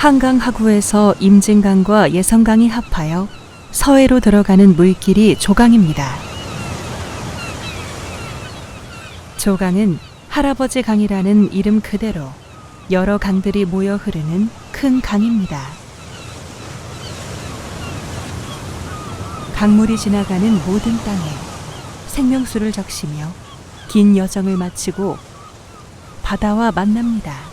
한강 하구에서 임진강과 예성강이 합하여 서해로 들어가는 물길이 조강입니다. 조강은 할아버지 강이라는 이름 그대로 여러 강들이 모여 흐르는 큰 강입니다. 강물이 지나가는 모든 땅에 생명수를 적시며 긴 여정을 마치고 바다와 만납니다.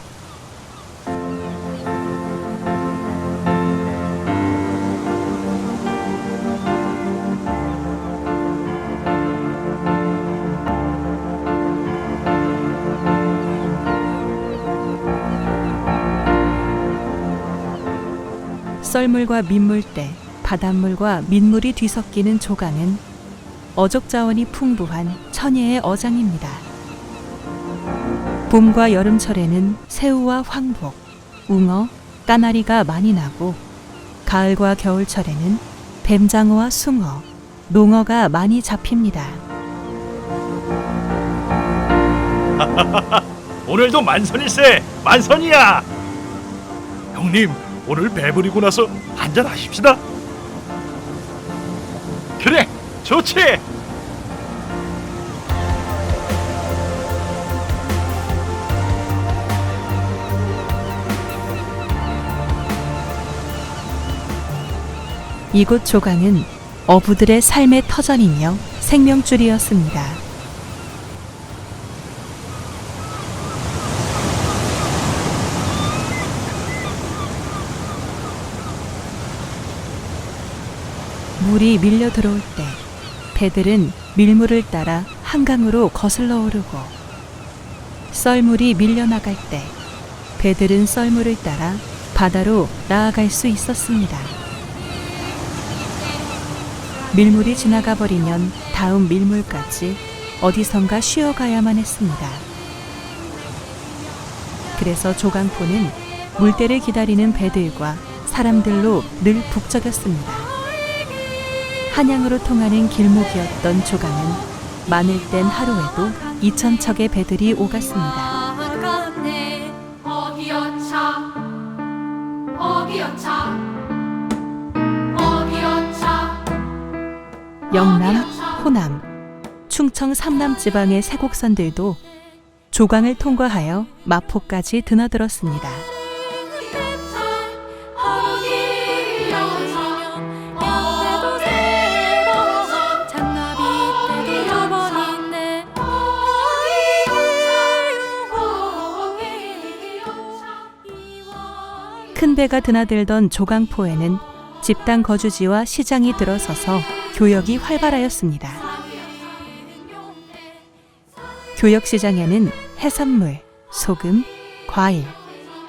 썰물과 민물대, 바닷물과 민물이 뒤섞이는 조강은 어족 자원이 풍부한 천혜의 어장입니다. 봄과 여름철에는 새우와 황복, 웅어, 까나리가 많이 나고 가을과 겨울철에는 뱀장어와 숭어, 농어가 많이 잡힙니다. 오늘도 만선일세 만선이야 형님 오늘 배부리고 나서 한잔 하십시다 그래 좋지 이곳 조강은 어부들의 삶의 터전이며 생명줄이었습니다. 물이 밀려 들어올 때 배들은 밀물을 따라 한강으로 거슬러 오르고 썰물이 밀려 나갈 때 배들은 썰물을 따라 바다로 나아갈 수 있었습니다. 밀물이 지나가 버리면 다음 밀물까지 어디선가 쉬어가야만 했습니다. 그래서 조강포는 물때를 기다리는 배들과 사람들로 늘 북적였습니다. 한양으로 통하는 길목이었던 조강은 많을 땐 하루에도 2천 척의 배들이 오갔습니다. 영남, 호남, 충청 삼남 지방의 세곡선들도 조강을 통과하여 마포까지 드나들었습니다. 큰 배가 드나들던 조강포에는 집단 거주지와 시장이 들어서서 교역이 활발하였습니다. 교역 시장에는 해산물, 소금, 과일,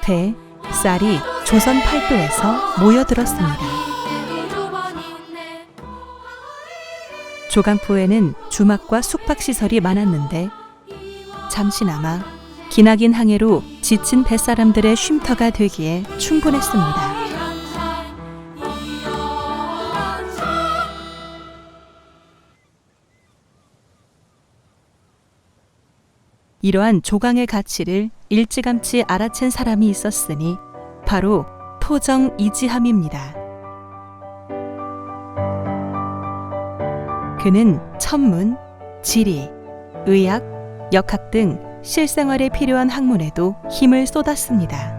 배, 쌀이 조선 팔도에서 모여들었습니다. 조강포에는 주막과 숙박 시설이 많았는데 잠시나마 기나긴 항해로 지친 뱃사람들의 쉼터가 되기에 충분했습니다. 이러한 조강의 가치를 일찌감치 알아챈 사람이 있었으니 바로 토정 이지함입니다. 그는 천문, 지리, 의학, 역학 등 실생활에 필요한 학문에도 힘을 쏟았습니다.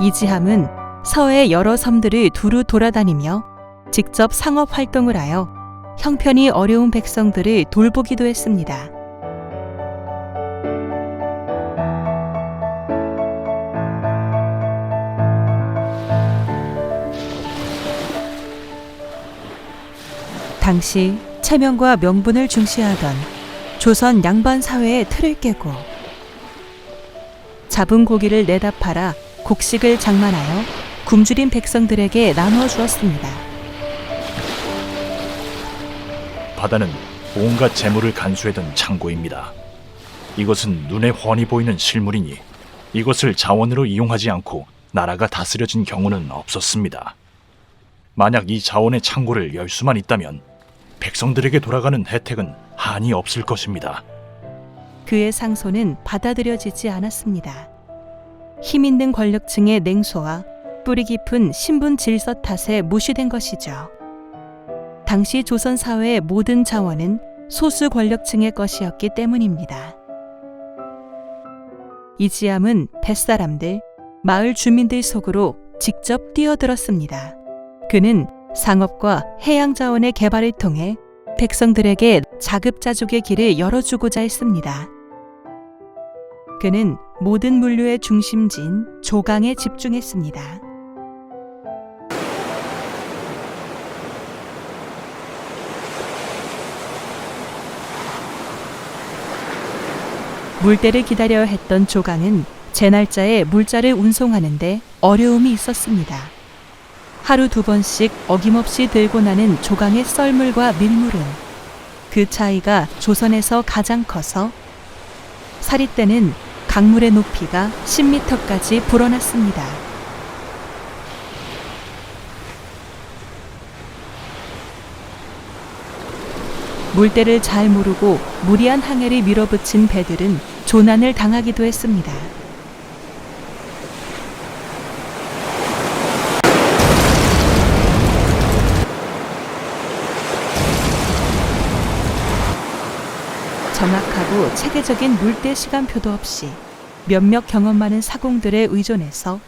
이지함은 서해 여러 섬들을 두루 돌아다니며 직접 상업 활동을 하여 형편이 어려운 백성들을 돌보기도 했습니다. 당시 체면과 명분을 중시하던 조선 양반 사회의 틀을 깨고 잡은 고기를 내다 팔아 곡식을 장만하여 굶주린 백성들에게 나누어 주었습니다. 바다는 온갖 재물을 간수해둔 창고입니다 이것은 눈에 훤히 보이는 실물이니 이것을 자원으로 이용하지 않고 나라가 다스려진 경우는 없었습니다 만약 이 자원의 창고를 열 수만 있다면 백성들에게 돌아가는 혜택은 한이 없을 것입니다. 그의 상소는 받아들여지지 않았습니다. 힘 있는 권력층의 냉소와 뿌리 깊은 신분 질서 탓에 무시된 것이죠. 당시 조선 사회의 모든 자원은 소수 권력층의 것이었기 때문입니다. 이지암은 뱃사람들, 마을 주민들 속으로 직접 뛰어들었습니다. 그는 상업과 해양 자원의 개발을 통해 백성들에게 자급자족의 길을 열어주고자 했습니다. 그는 모든 물류의 중심지인 조강에 집중했습니다. 물때를 기다려야 했던 조강은 제 날짜에 물자를 운송하는데 어려움이 있었습니다. 하루 두 번씩 어김없이 들고 나는 조강의 썰물과 밀물은 그 차이가 조선에서 가장 커서 사리 때는 강물의 높이가 10m까지 불어났습니다. 물때를 잘 모르고 무리한 항해를 밀어붙인 배들은 조난을 당하기도 했습니다. 정확하고 체계적인 물때 시간표도 없이 몇몇 경험 많은 사공들에 의존해서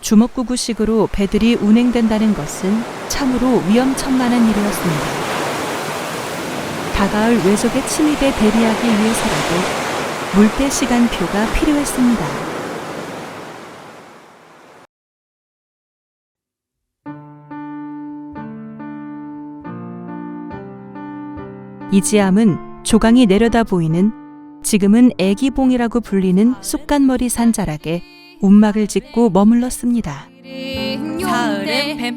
주먹구구식으로 배들이 운행된다는 것은 참으로 위험천만한 일이었습니다. 다가올 외적의 침입에 대비하기 위해서라도 물때 시간표가 필요했습니다. 이지암은 조강이 내려다 보이는 지금은 애기봉이라고 불리는 쑥간머리 산자락에 움막을 짓고 머물렀습니다.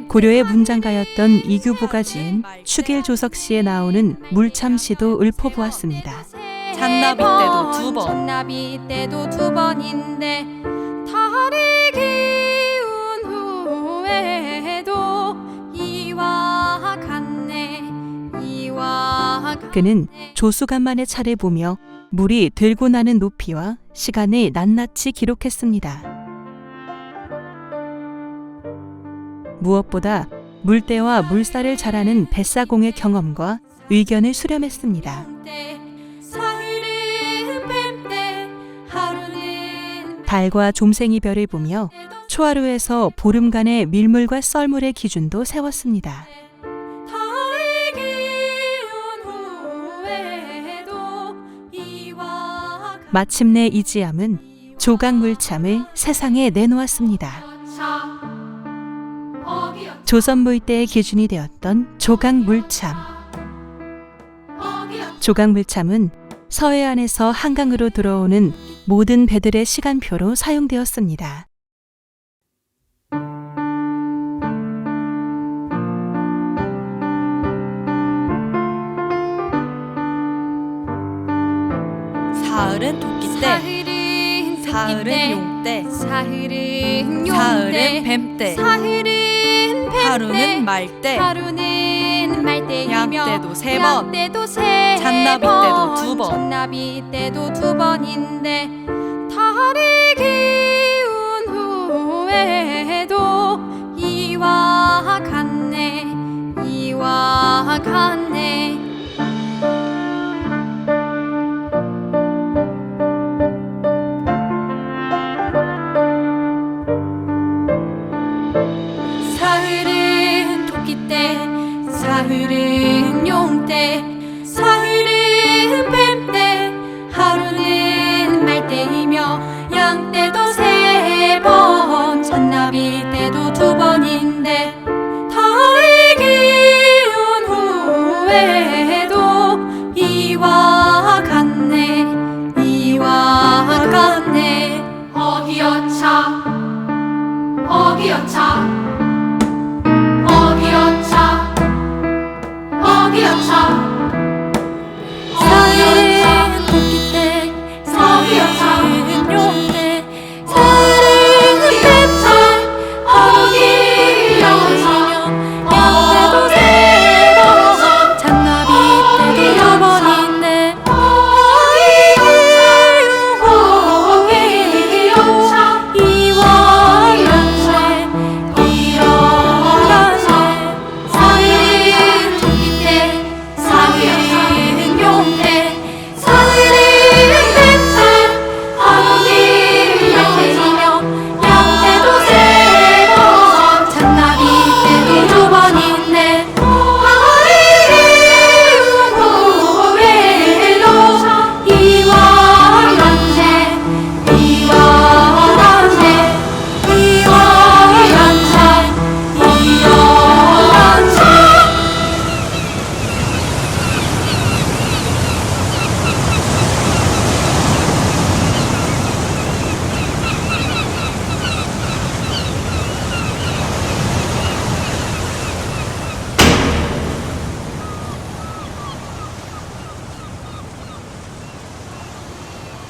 고려의 문장가였던 이규보가 지은 축일 조석 시에 나오는 물참시도 읊어보았습니다. 잔나비 때도 두 번. 잔나비 때도 두 번인데 달이 그는 조수간만의 차를 보며 물이 들고 나는 높이와 시간을 낱낱이 기록했습니다. 무엇보다 물때와 물살을 잘하는 뱃사공의 경험과 의견을 수렴했습니다. 달과 좀생이 별을 보며 초하루에서 보름간의 밀물과 썰물의 기준도 세웠습니다. 마침내 이지암은 조각물참을 세상에 내놓았습니다. 조선 물때의 기준이 되었던 조각물참. 조각물참은 서해안에서 한강으로 들어오는 모든 배들의 시간표로 사용되었습니다. 사흘은 토끼 때 사흘은 용때 사흘은 뱀때 사흘은 뱀때 하루는 말때 하루는 말때이며 양때도 세 번. 양때도 세 잔나비 번. 때도 두 번. 잔나비 때도 두 번인데 달이 기운 후에도 이와 같네 이와 같네 두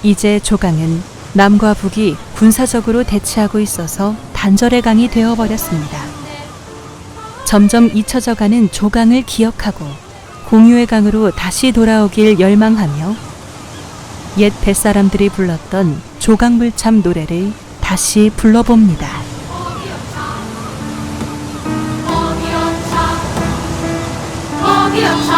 이제 조강은 남과 북이 군사적으로 대치하고 있어서 단절의 강이 되어버렸습니다. 점점 잊혀져가는 조강을 기억하고 공유의 강으로 다시 돌아오길 열망하며 옛 뱃사람들이 불렀던 조강물참 노래를 다시 불러봅니다. 어기여차 어기여차